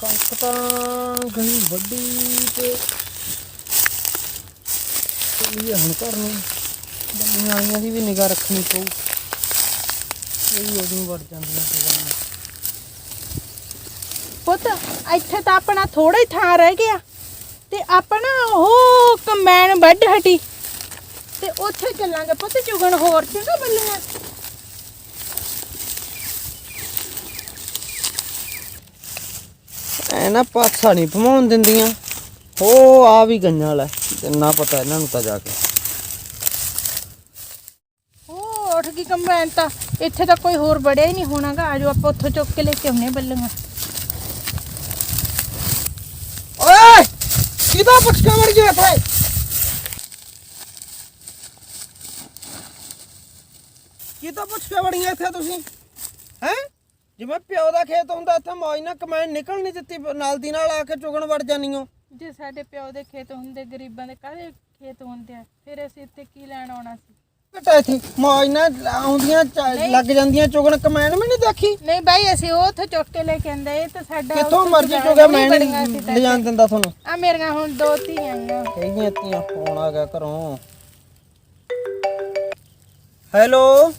ਕਣਕ ਤਾਂ ਗਈ ਵੱਡੀ ਤੇ ਇਹ ਹੁਣ ਘਰ ਨੂੰ ਬੰਦੀਆਂ ਆਈਆਂ ਦੀ ਵੀ ਨਿਗਾਹ ਰੱਖਣੀ ਪਊ। ਇਹ ਉਦੋਂ ਵੜ ਜਾਂਦੀਆਂ ਸੀ ਪੁੱਤ, ਇੱਥੇ ਤਾਂ ਆਪਣਾ ਥੋੜਾ ਹੀ ਥਾਂ ਰਹਿ ਗਿਆ। ਤੇ ਆਪਣਾ ਉਹ ਕਮੈਨ ਵੱਢ ਹਟੀ। ਤੇ ਉੱਥੇ ਚੱਲਾਂਗੇ ਪੁੱਤ ਚੁਗਣ ਹੋਰ ਚੰਗਾ ਬੱਲੀਆਂ ਐ ਨਾ ਪਾਸਾ ਨਹੀਂ ਭਮਾਉਣ ਦਿੰਦੀਆਂ। ਹੋ ਆ ਵੀ ਗੰਜਾਂ ਲੈ ਨਾ ਪਤਾ ਇਹਨਾਂ ਨੂੰ ਤਾਂ ਜਾ ਕੇ। ਉਹ ਉੱਠ ਗਈ ਕਮੈਨ ਤਾਂ। ਇੱਥੇ ਤਾਂ ਕੋਈ ਹੋਰ ਬੜਿਆ ਹੀ ਨਹੀਂ ਹੋਣਾਗਾ। ਆਜੋ ਆਪਾਂ ਉੱਥੋਂ ਚੁੱਕ ਕੇ ਲੈ ਕੇ ਆਉਣੇ ਬੱਲੀਆਂ। ਓਏ! ਕਿਦਾ ਪਛਕਾ ਵੜ ਗਿਆ ਇੱਥੇ ਕਿਦਾ ਪਛਕਾ ਵੜੀਆਂ ਇੱਥੇ ਤੁਸੀਂ? ਹੈ? ਜਿਵੇਂ ਪਿਓ ਦਾ ਖੇਤ ਹੁੰਦਾ ਇੱਥੇ ਮੌਜ ਨਾਲ ਕਮੈਨ ਨਿਕਲ ਨਹੀਂ ਦਿੱਤੀ ਨਾਲ ਦੀ ਨਾਲ ਆ ਕੇ ਚੁਗਣ ਵੜ ਜਾਨੀਓ ਜੇ ਸਾਡੇ ਪਿਓ ਦੇ ਖੇਤ ਹੁੰਦੇ ਗਰੀਬਾਂ ਦੇ ਕਾਹਦੇ ਖੇਤ ਹੁੰਦੇ ਆ? ਫਿਰ ਅਸੀਂ ਇੱਥੇ ਕੀ ਲੈਣ ਆਉਣਾ ਸੀ? ਘਟਾ ਇੱਥੇ ਮੌਜ ਨਾਲ ਆਉਂਦੀਆਂ ਚ- ਲੱਗ ਜਾਂਦੀਆਂ ਚੁਗਣ ਕਮੈਨ ਵੀ ਨਹੀਂ ਦੇਖੀ। ਨਹੀਂ ਬਾਈ ਅਸੀਂ ਉਹ ਉੱਥੋਂ ਚੁੱਕ ਕੇ ਲੈ ਕੇ ਆਂਦੇ ਇਹ ਤਾਂ ਸਾਡਾ ਕਿੱਥੋਂ ਉੱਥੋਂ ਮਰਜ਼ੀ ਚੁਗਾ ਨਹੀਂ ਮੈਂ ਤਾਂ। ਲੈ ਜਾਣ ਦਿੰਦਾ ਤੁਹਾਨੂੰ। ਆ ਮੇਰੀਆਂ ਹੁਣ ਦੋ ਧੀਆਂ ਆਈਆਂ ਹੈਗੀਆਂ ਤੀਆਂ ਫੋਨ ਆ ਗਿਆ ਘਰੋਂ। ਹੈਲੋ?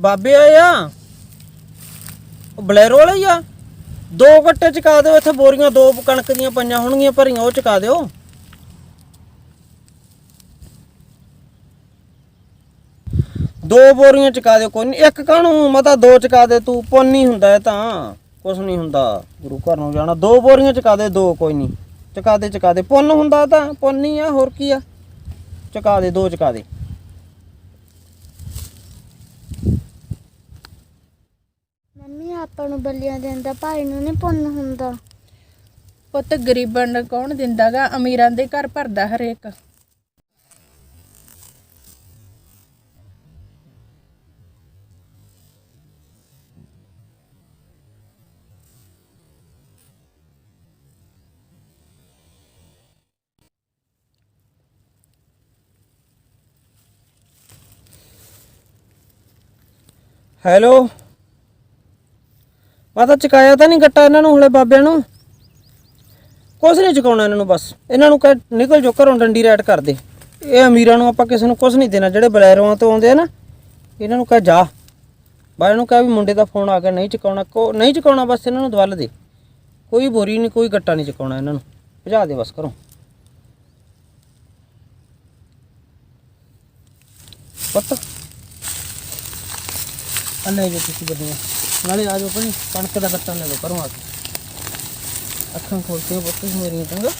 ਬਾਬੇ ਆਇਆ ਉਹ ਬਲੈਰੋ ਵਾਲਾ ਹੀ ਆ। ਦੋ ਗੱਟੇ ਚਕਾ ਦਿਓ, ਇੱਥੇ ਬੋਰੀਆਂ ਦੋ ਕਣਕ ਦੀਆਂ ਪਈਆਂ ਹੋਣਗੀਆਂ, ਭਰੀਆਂ, ਉਹ ਚਕਾ ਦਿਓ। ਦੋ ਬੋਰੀਆਂ ਚਕਾ ਦਿਓ, ਕੋਈ ਨਹੀਂ ਇੱਕ ਕਾਹਨੂੰ? ਮਤਾ ਦੋ ਚਕਾ ਦੇ, ਤੂੰ ਪੁੰਨ ਨਹੀਂ ਹੁੰਦਾ ਇਹ ਤਾਂ। ਕੁਛ ਨਹੀਂ ਹੁੰਦਾ। ਗੁਰੂ ਘਰ ਨੂੰ ਜਾਣਾ। ਦੋ ਬੋਰੀਆਂ ਚਕਾ ਦੇ, ਦੋ, ਕੋਈ ਨਹੀਂ ਚਕਾ ਦੇ ਚਕਾ ਦੇ। ਪੁੰਨ ਹੁੰਦਾ ਤਾਂ, ਪੁੰਨ ਹੀ ਆ, ਹੋਰ ਕੀ ਆ। ਚਕਾ ਦੇ, ਦੋ ਚਕਾ ਦੇ। ਆਪਾਂ ਨੂੰ ਬੱਲੀਆਂ ਦਿੰਦਾ ਭਾਈ ਨੂੰ ਨਹੀਂ ਪੁੰਨ ਹੁੰਦਾ। ਪੁੱਤ ਗਰੀਬਾਂ ਨੂੰ ਕੌਣ ਦਿੰਦਾਗਾ? ਅਮੀਰਾਂ ਦੇ ਘਰ ਭਰਦਾ ਹਰੇਕ। ਹੈਲੋ ਮੈਂ ਤਾਂ ਚਕਾਇਆ ਤਾਂ ਨਹੀਂ ਗੱਟਾ ਇਹਨਾਂ ਨੂੰ ਹਲੇ ਬਾਬਿਆਂ ਨੂੰ? ਕੁਛ ਨਹੀਂ ਚਕਾਉਣਾ ਇਹਨਾਂ ਨੂੰ ਬਸ। ਇਹਨਾਂ ਨੂੰ ਕਹਿ, ਨਿਕਲ ਜੋ ਘਰੋਂ ਡੰਡੀ ਰੈਟ ਕਰ ਦੇ। ਇਹ ਅਮੀਰਾਂ ਨੂੰ ਆਪਾਂ ਕਿਸੇ ਨੂੰ ਕੁਛ ਨਹੀਂ ਦੇਣਾ। ਜਿਹੜੇ ਬਲੈਰੋਆਂ ਤੋਂ ਆਉਂਦੇ ਆ ਨਾ, ਇਹਨਾਂ ਨੂੰ ਕਹਿ, ਜਾ। ਬਾਹਰ ਨੂੰ ਕਹਿ ਵੀ ਮੁੰਡੇ ਦਾ ਫੋਨ ਆ ਗਿਆ, ਨਹੀਂ ਚਕਾਉਣਾ, ਕੋ, ਨਹੀਂ ਚਕਾਉਣਾ, ਬਸ ਇਹਨਾਂ ਨੂੰ ਦਵਲ ਦੇ। ਕੋਈ ਬੋਰੀ ਨਹੀਂ, ਕੋਈ ਗੱਟਾ ਨਹੀਂ ਚਕਾਉਣਾ ਇਹਨਾਂ ਨੂੰ। ਭਜਾ ਦੇ ਬਸ ਘਰੋਂ। ਪਤਾ। ਅੰਨੇ ਜੋ ਤੁਸੀਂ ਬਦੀਆਂ ਨਾਲੇ ਆ ਭਾਈ ਕਣਕ ਦਾ ਗੱਟਾ ਲੈ ਲਓ ਕਰੋ ਆ ਕੇ। ਅੱਖਾਂ ਖੋਲਤੀਆਂ ਪੁੱਤ, ਮੇਰੀਆਂ ਚੰਗਾ।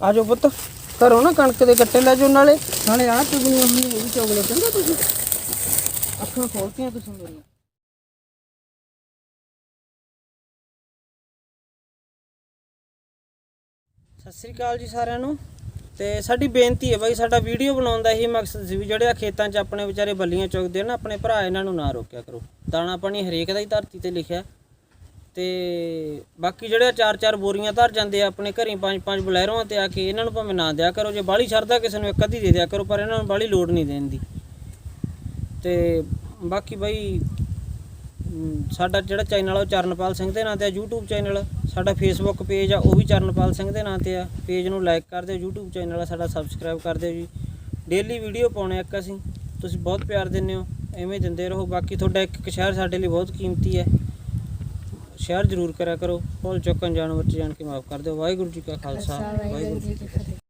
ਆ ਪੁੱਤ ਕਰੋ ਨਾ ਕਣਕ ਦੇ ਗੱਟੇ ਲੈ ਜਾਓ ਨਾਲੇ। ਨਾਲੇ ਆ ਤੁਸੀਂ ਨਹੀਂ ਇਹ ਵੀ ਚੋਗ ਲੈ ਚੰਗਾ ਤੁਸੀਂ। ਅੱਖਾਂ ਖੋਲਤੀਆਂ ਤੁਸੀਂ ਮੇਰੀਆਂ। ਸਤਿ ਸ੍ਰੀ ਅਕਾਲ ਜੀ ਸਾਰਿਆਂ ਨੂੰ। ਤੇ ਸਾਡੀ ਬੇਨਤੀ ਹੈ ਬਾਈ, ਸਾਡਾ ਵੀਡੀਓ ਬਣਾਉਣ ਦਾ ਇਹੀ ਮਕਸਦ ਸੀ ਵੀ ਜਿਹੜੇ ਆ ਖੇਤਾਂ 'ਚ ਆਪਣੇ ਵਿਚਾਰੇ ਬੱਲੀਆਂ ਚੁਗਦੇ ਨਾ, ਆਪਣੇ ਭਰਾ ਇਹਨਾਂ ਨੂੰ ਨਾ ਰੋਕਿਆ ਕਰੋ। ਦਾਣਾ ਪਾਣੀ ਹਰੇਕ ਦਾ ਹੀ ਧਰਤੀ ਤੇ ਲਿਖਿਆ। ਤੇ ਬਾਕੀ ਜਿਹੜੇ ਚਾਰ ਚਾਰ ਬੋਰੀਆਂ ਧਰ ਜਾਂਦੇ ਆ, ਆਪਣੇ ਘਰੀ ਪੰਜ ਪੰਜ ਬਲੈਰੋਆਂ ਤੇ ਆ ਕੇ ਇਹਨਾਂ ਨੂੰ ਭਾਵੇਂ ਨਾ ਦਿਆ ਕਰੋ, ਜੇ ਬਾਲੀ ਛੱਡਦਾ ਕਿਸੇ ਨੂੰ ਇੱਕ ਅੱਧੀ ਦੇ ਦਿਆ ਕਰੋ, ਪਰ ਇਹਨਾਂ ਨੂੰ ਬਾਲੀ ਲੋੜ ਨਹੀਂ ਦੇਣ ਦੀ। ਤੇ ਬਾਕੀ ਬਾਈ ਸਾਡਾ ਜਿਹੜਾ ਚੈਨਲ ਆ ਉਹ ਚਰਨਪਾਲ ਸਿੰਘ ਦੇ ਨਾਂ ਤੇ ਆ, YouTube ਚੈਨਲ ਸਾਡਾ Facebook ਪੇਜ ਆ ਉਹ ਵੀ ਚਰਨਪਾਲ ਸਿੰਘ ਦੇ ਨਾਂ ਤੇ ਆ। ਪੇਜ ਨੂੰ ਲਾਈਕ ਕਰ ਦਿਓ YouTube ਚੈਨਲ ਆ ਸਾਡਾ ਸਬਸਕ੍ਰਾਈਬ ਕਰ ਦਿਓ ਜੀ। ਡੇਲੀ ਵੀਡੀਓ ਪਾਉਣੇ ਇੱਕ ਅਸੀਂ। ਤੁਸੀਂ ਬਹੁਤ ਪਿਆਰ ਦਿੰਦੇ ਹੋ ਐਵੇਂ ਦਿੰਦੇ ਰਹੋ। ਬਾਕੀ ਤੁਹਾਡਾ ਇੱਕ ਇੱਕ ਸ਼ਹਿਰ ਸਾਡੇ ਲਈ ਬਹੁਤ ਕੀਮਤੀ ਹੈ। ਸ਼ੇਅਰ ਜ਼ਰੂਰ ਕਰਿਆ ਕਰੋ। ਭੁੱਲ ਚੁੱਕਣ ਜਾਣ ਵਿੱਚ ਜਾਣ ਕੇ ਮਾਫ ਕਰ ਦਿਓ। ਵਾਹਿਗੁਰੂ ਜੀ ਕਾ ਖਾਲਸਾ ਵਾਹਿਗੁਰੂ ਜੀ ਕੀ ਫਤਿਹ।